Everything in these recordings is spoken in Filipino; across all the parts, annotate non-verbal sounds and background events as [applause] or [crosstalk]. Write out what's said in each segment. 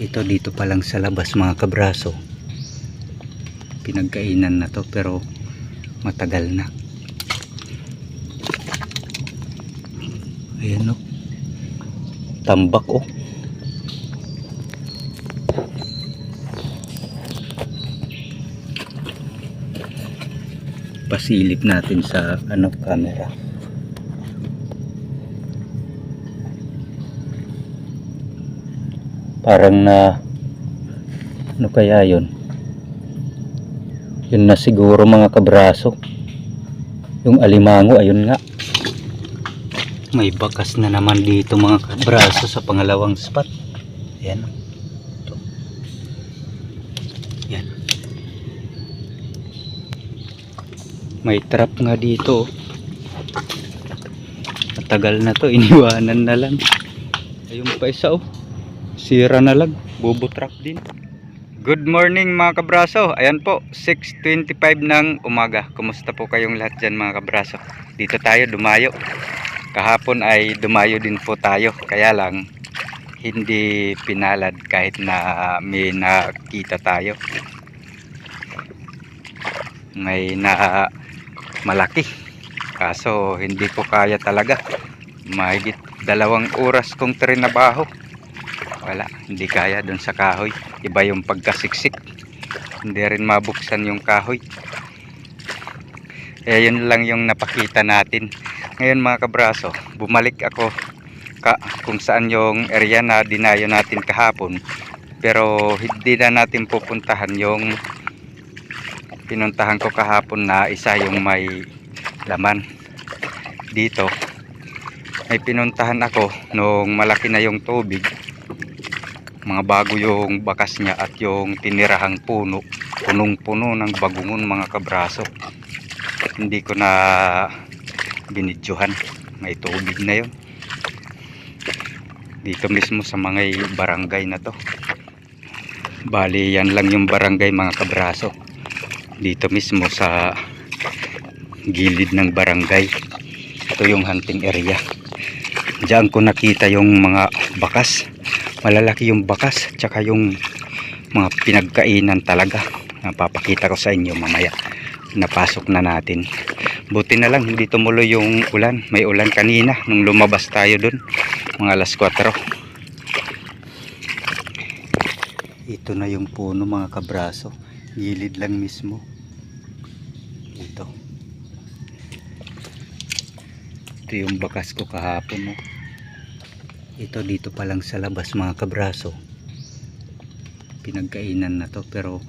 ito dito pa lang sa labas mga kabraso. Pinagkainan na to pero matagal na. Ayan o tambak oh. Pasilip natin sa ano camera parang na ano kaya yun? Yun na siguro mga kabraso. Yung alimango ayun nga. May bakas na naman dito mga kabraso sa pangalawang spot. Ayan. Ito. yan may trap nga dito oh. matagal na to [laughs] iniwanan na lang. Ayun pa isa oh sira na lang bobo trap din. Good morning mga kabraso. Ayan po 6.25 ng umaga. Kumusta po kayong lahat dyan mga kabraso? Dito tayo dumayo. Kahapon ay dumayo din po tayo. Kaya lang hindi pinalad kahit na may nakita tayo. May na malaki. Kaso hindi ko kaya talaga. Mahigit dalawang oras kong trinabaho wala hindi kaya doon sa kahoy. Iba yung pagkasiksik. Hindi rin mabuksan yung kahoy. Eh yun lang yung napakita natin. Ngayon mga kabraso bumalik ako ka, kung saan yung area na dinayo natin kahapon. Pero hindi na natin pupuntahan yung pinuntahan ko kahapon na isa yung may laman. Dito may pinuntahan ako nung malaki na yung tubig mga bago yung bakas niya at yung tinirahang puno punong puno ng bagungon mga kabraso. Hindi ko na binidyohan. May tubig na yun. Dito mismo sa mga barangay na to. Bali yan lang yung barangay mga kabraso. Dito mismo sa gilid ng barangay. Ito yung hunting area. Diyan ko nakita yung mga bakas malalaki yung bakas tsaka yung mga pinagkainan talaga. Napapakita ko sa inyo mamaya. Napasok na natin. Buti na lang hindi tumuloy yung ulan. May ulan kanina nung lumabas tayo dun mga alas 4 ito na yung puno mga kabraso. Gilid lang mismo. Ito. Ito yung bakas ko kahapon oh. Ito dito pa lang sa labas mga kabraso. Pinagkainan na to pero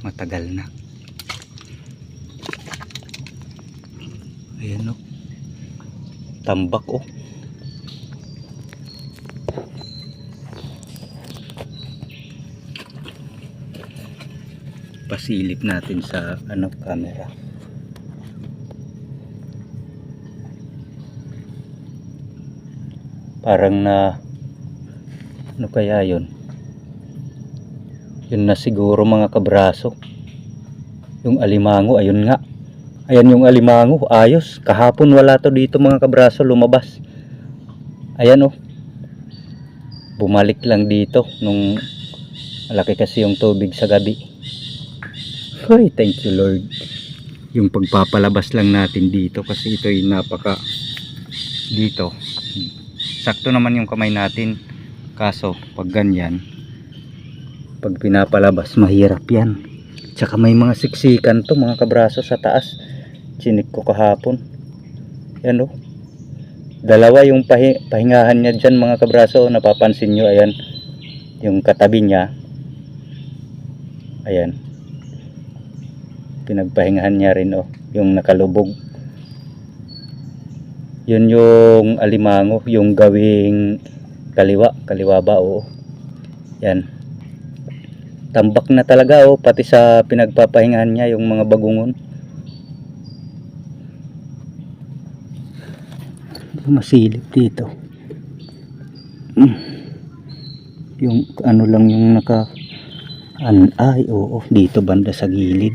matagal na. Ayan o tambak oh. Pasilip natin sa ano camera parang na ano kaya yun? Yun na siguro mga kabraso. Yung alimango ayun nga. Ayan yung alimango ayos. Kahapon wala to dito mga kabraso lumabas. Ayan oh. Bumalik lang dito nung malaki kasi yung tubig sa gabi. Ay thank you lord. Yung pagpapalabas lang natin dito kasi ito ay napaka dito sakto naman yung kamay natin. Kaso pag ganyan pag pinapalabas mahirap yan. Tsaka may mga siksikan to mga kabraso sa taas. Chinik ko kahapon. Yan o dalawa yung pahi pahingahan niya dyan mga kabraso. Napapansin nyo ayan yung katabi niya. Ayan. Pinagpahingahan niya rin oh yung nakalubog yun yung alimango yung gawing kaliwa kaliwa ba oo. Yan. Tambak na talaga oh pati sa pinagpapahingahan niya yung mga bagungon. Masilip dito. Mm. yung ano lang yung naka an ay oo dito banda sa gilid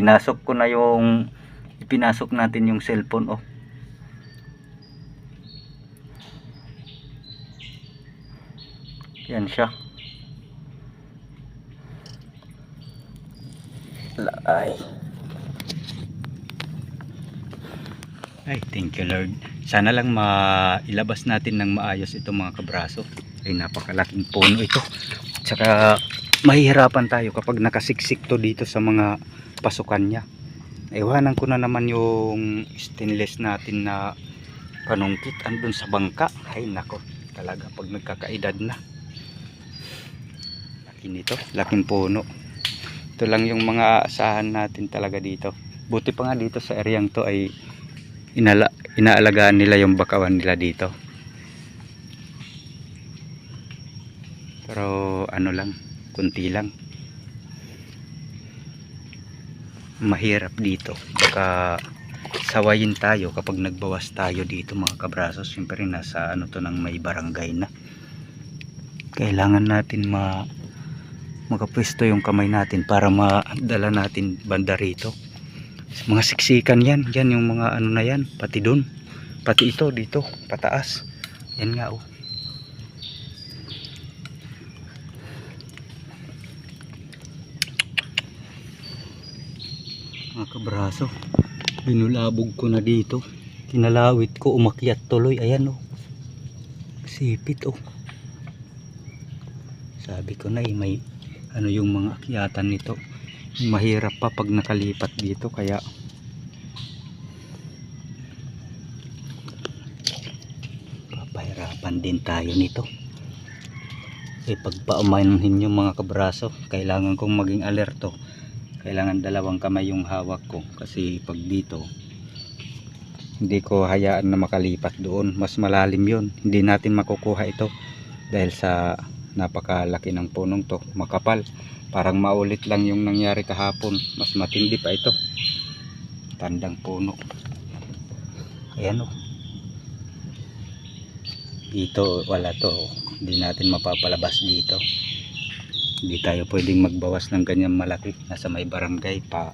pinasok ko na yung pinasok natin yung cellphone oh. Yan siya. Ay. Ay thank you lord. Sana lang mailabas natin ng maayos itong mga kabraso. Ay napakalaking puno ito. Tsaka mahihirapan tayo kapag nakasiksik to dito sa mga pasukan niya. Iwanan ko na naman yung stainless natin na panungkit andun sa bangka. Ay nako, talaga pag nagkakaedad na. Laki nito, laking puno. Ito lang yung mga aasahan natin talaga dito. Buti pa nga dito sa areang to ay inala, inaalagaan nila yung bakawan nila dito. Pero ano lang, kunti lang. Mahirap dito. Baka sawayin tayo kapag nagbawas tayo dito mga kabrasos. Siyempre nasa ano to ng may barangay na. Kailangan natin ma makapwesto yung kamay natin para madala natin banda rito. Mga siksikan yan. Yan yung mga ano na yan. Pati dun. Pati ito dito. Pataas. Yan nga oh. Mga kabraso binulabog ko na dito. Kinalawit ko umakyat tuloy. Ayan oh. Sipit oh. Sabi ko na eh may ano yung mga akyatan nito. Mahirap pa pag nakalipat dito kaya papahirapan din tayo nito. Eh pagpaumanhin yung mga kabraso kailangan kong maging alerto kailangan dalawang kamay yung hawak ko kasi pag dito hindi ko hayaan na makalipat doon. Mas malalim yon hindi natin makukuha ito dahil sa napakalaki ng punong to. Makapal. Parang maulit lang yung nangyari kahapon. Mas matindi pa ito. Tandang puno. Ayan o dito wala to. Hindi natin mapapalabas dito hindi tayo pwedeng magbawas ng ganyan malaki. Nasa may barangay pa.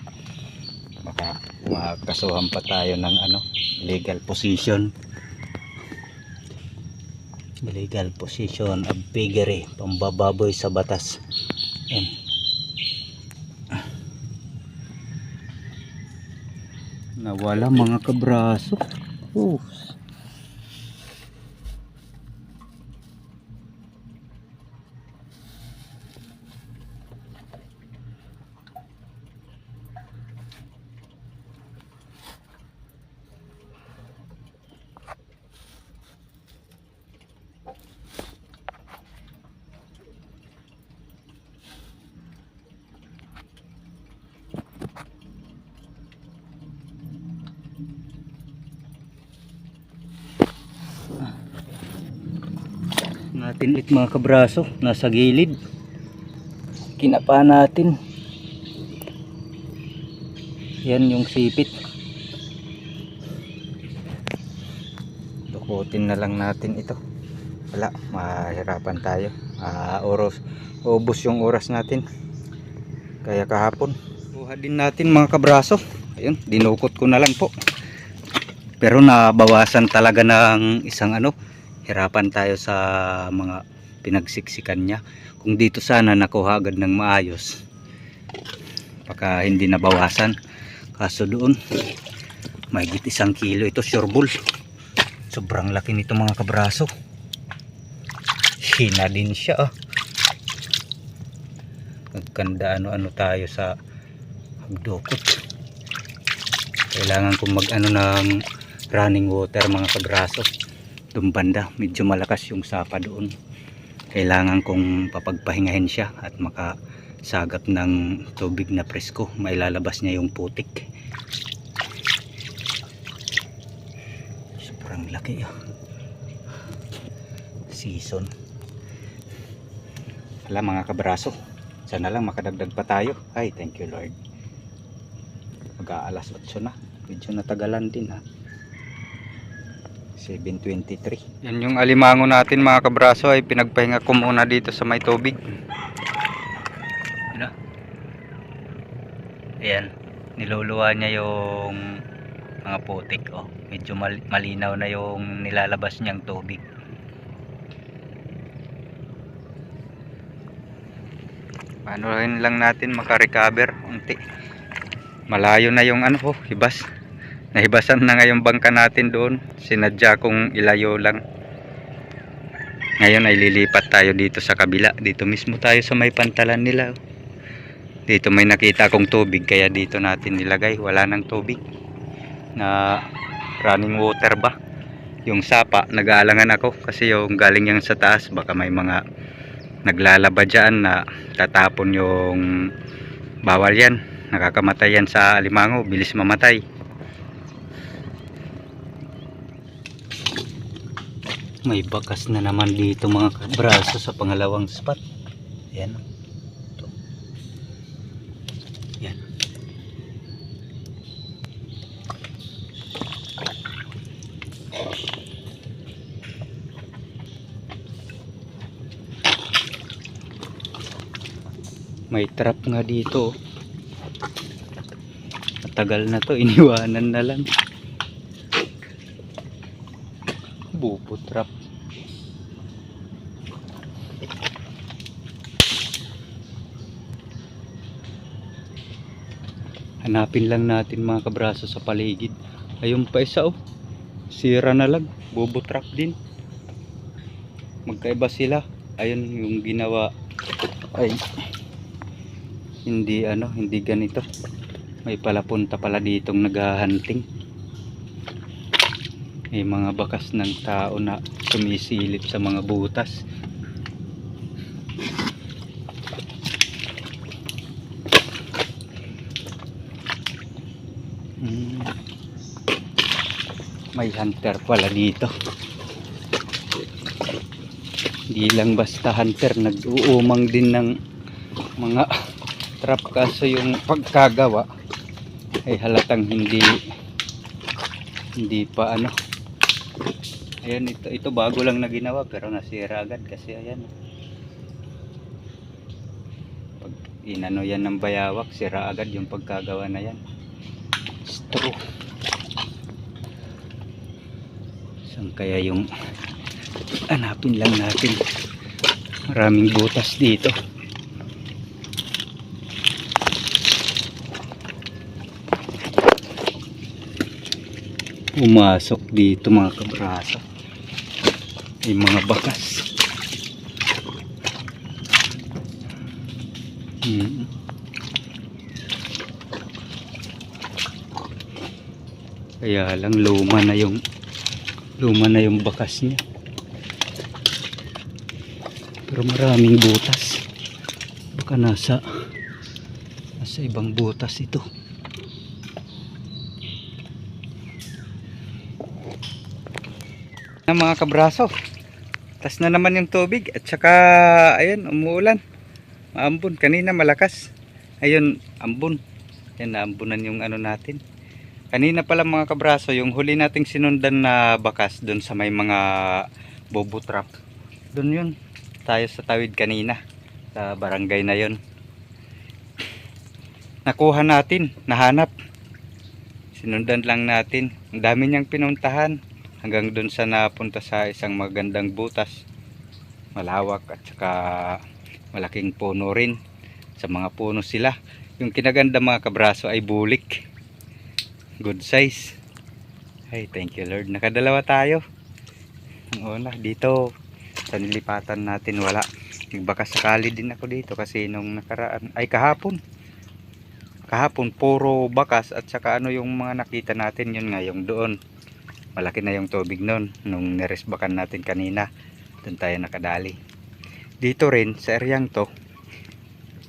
Baka makasuhan pa tayo ng ano legal position. Illegal position of piggery. Pambababoy sa batas. Yan nawala mga kabraso. Oh. Natin it mga kabraso nasa gilid. Kinapa natin. Yan yung sipit. Dukutin na lang natin ito. Wala mahirapan tayo. Ah, oras ubos yung oras natin. Kaya kahapon kuha din natin mga kabraso. Ayun dinukot ko na lang po. Pero nabawasan talaga ng isang ano hirapan tayo sa mga pinagsiksikan niya. Kung dito sana nakuha agad ng maayos baka hindi nabawasan. Kaso doon mahigit isang kilo. Ito sureball sobrang laki nito mga kabraso. Hina din siya ah. magkanda ano ano tayo sa hagdukot kailangan kong mag ano ng running water mga kabraso doon banda medyo malakas yung sapa doon. Kailangan kong papagpahingahin siya at makasagap ng tubig na presko. Mailalabas niya yung putik. Sobrang laki ah. Season. Wala mga kabraso. Sana lang makadagdag pa tayo. Ay thank you lord. Mag-aalas 8 na. Medyo natagalan din ha 7.23 yan yung alimango natin mga kabraso ay pinagpahinga ko muna dito sa may tubig Ano? ayan niluluwa niya yung mga putik oh. medyo mal- malinaw na yung nilalabas niyang tubig Paano rin lang natin makarecover unti. Malayo na yung ano ko, hibas. Nahibasan na nga yung bangka natin doon. Sinadya kong ilayo lang. Ngayon ay lilipat tayo dito sa kabila. Dito mismo tayo sa may pantalan nila. Dito may nakita akong tubig kaya dito natin nilagay. Wala nang tubig. Na running water ba? Yung sapa, nag-aalangan ako kasi yung galing yan sa taas baka may mga naglalaba dyan na tatapon yung bawal yan. Nakakamatay yan sa alimango, bilis mamatay. May bakas na naman dito mga kabraso sa pangalawang spot. Ayan. Ito. Ayan. May trap nga dito. Matagal na to, iniwanan na lang. Bupo trap. Hanapin lang natin mga kabraso sa paligid. Ayun pa isa oh. Sira na lang. Bubo trap din. Magkaiba sila. Ayun yung ginawa. Ay. Hindi ano, hindi ganito. May palapunta pala ditong naghahunting. May mga bakas ng tao na sumisilip sa mga butas. Hmm. May hunter pala dito. Di lang basta hunter, nag-uumang din ng mga trap kaso yung pagkagawa ay halatang hindi hindi pa ano ayan ito ito bago lang na ginawa pero nasira agad kasi ayan. Pag inano yan ng bayawak sira agad yung pagkagawa na yan. Straw saan kaya yung hanapin lang natin? Maraming butas dito. Pumasok dito mga kabraso may mga bakas Hmm. kaya lang luma na yung luma na yung bakas niya. Pero maraming butas. Baka nasa nasa ibang butas ito. Na mga kabraso tas na naman yung tubig at saka ayun umuulan. Maambon kanina malakas. Ayun ambon. Yan naambunan yung ano natin. Kanina pala mga kabraso yung huli nating sinundan na bakas doon sa may mga bobo trap doon yun tayo sa tawid kanina sa barangay na yun. Nakuha natin nahanap. Sinundan lang natin. Ang dami niyang pinuntahan hanggang dun sa napunta sa isang magandang butas malawak at saka malaking puno rin. Sa mga puno sila. Yung kinaganda mga kabraso ay bulik. Good size. Ay thank you lord. Nakadalawa tayo. Ang una dito. Sa nilipatan natin wala. Baka sakali din ako dito kasi nung nakaraan ay kahapon. Kahapon puro bakas at saka ano yung mga nakita natin yun nga yung doon malaki na yung tubig nun nung niresbakan natin kanina. Doon tayo nakadali. Dito rin sa eryang to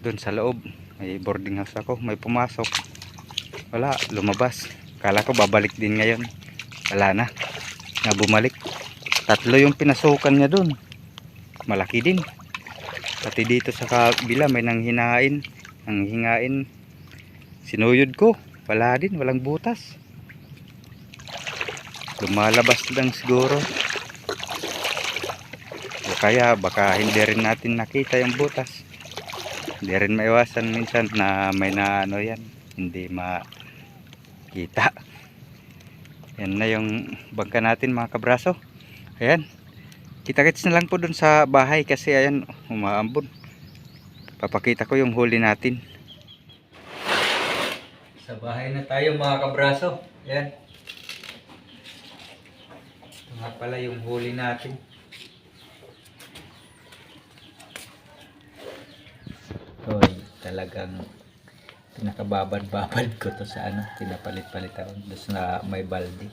doon sa loob may boarding house ako may pumasok. Wala lumabas. Kala ko babalik din ngayon. Wala na. Na bumalik. Tatlo yung pinasukan niya doon. Malaki din. Pati dito sa kabila may nang hinain ang hingain sinuyod ko. Wala din walang butas lumalabas lang siguro. O kaya baka hindi rin natin nakita yung butas. Hindi rin maiwasan minsan na may na ano yan. Hindi makita. Yan na yung bangka natin mga kabraso. Ayan. Kita kits na lang po dun sa bahay kasi ayan umaambon. Papakita ko yung huli natin. Sa bahay na tayo mga kabraso. Yan. Nga pala yung huli natin. Hoy, talagang pinakababad-babad ko to sa ano, pinapalit-palit ako doon na may balde.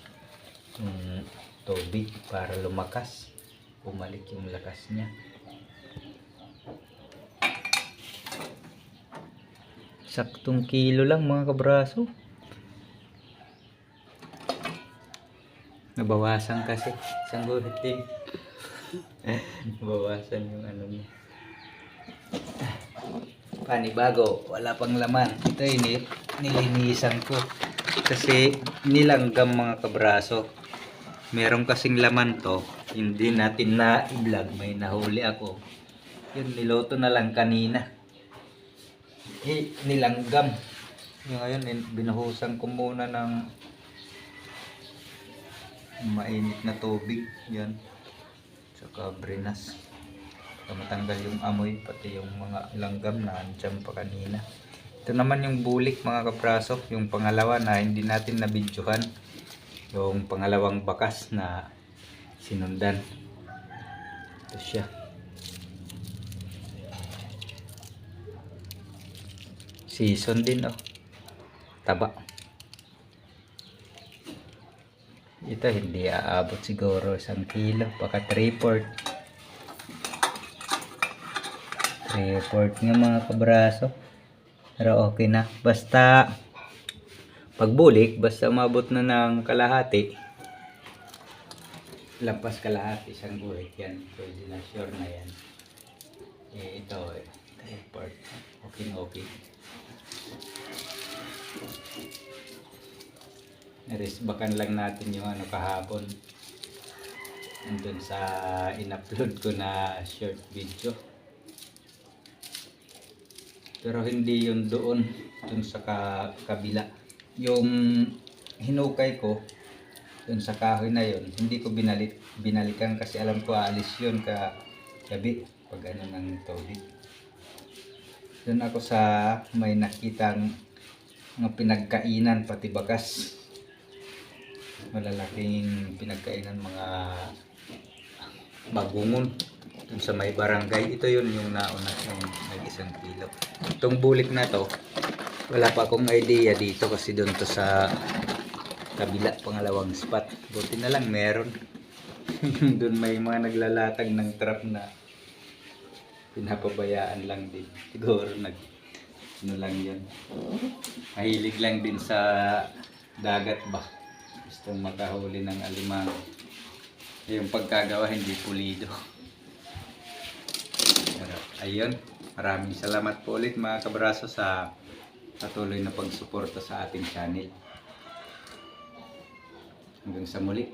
Yung tubig para lumakas. Bumalik yung lakas niya. Saktong kilo lang mga kabraso. Nabawasan kasi. Isang guhit din. Nabawasan yung ano niya. Panibago. Wala pang laman. Ito ini nilinisan ko. Kasi nilanggam mga kabraso. Meron kasing laman to. Hindi natin na i-vlog. May nahuli ako. Yun, niloto na lang kanina eh, nilanggam. Ngayon, in- binuhusan ko muna ng mainit na tubig. Yan. Tsaka brinas. Para matanggal yung amoy, pati yung mga langgam na andyan pa kanina. Ito naman yung bulik mga kapraso. Yung pangalawa na hindi natin nabidyohan. Yung pangalawang bakas na sinundan. Ito siya. Season din oh. Taba. Ito hindi aabot siguro isang kilo. Baka 3 port. 3 port nga mga kabraso. Pero okay na. Basta pagbulik, basta umabot na ng kalahati. Lampas kalahati isang bulik yan. Pwede na sure na yan. Eh, ito eh. 3 port. Okay okay. Narisbakan lang natin yung ano kahapon. Andun sa in-upload ko na short video. Pero hindi yun doon, dun sa ka, kabila. Yung hinukay ko, dun sa kahoy na yun, hindi ko binalik, binalikan kasi alam ko aalis yun ka gabi pag ano ng tubig. Doon ako sa may nakitang mga pinagkainan pati bagas. Malalaking pinagkainan mga bagungon dun sa may barangay. Ito yun yung nauna yung nag isang kilo. Itong bulik na to, wala pa akong idea dito kasi doon to sa kabila pangalawang spot. Buti na lang meron. [laughs] doon may mga naglalatag ng trap na pinapabayaan lang din. Siguro nag ano lang yun. Mahilig lang din sa dagat ba. Gusto makahuli ng alimango. Yung pagkagawa hindi pulido. Ayun, maraming salamat po ulit mga kabraso sa patuloy na pagsuporta sa ating channel. Hanggang sa muli.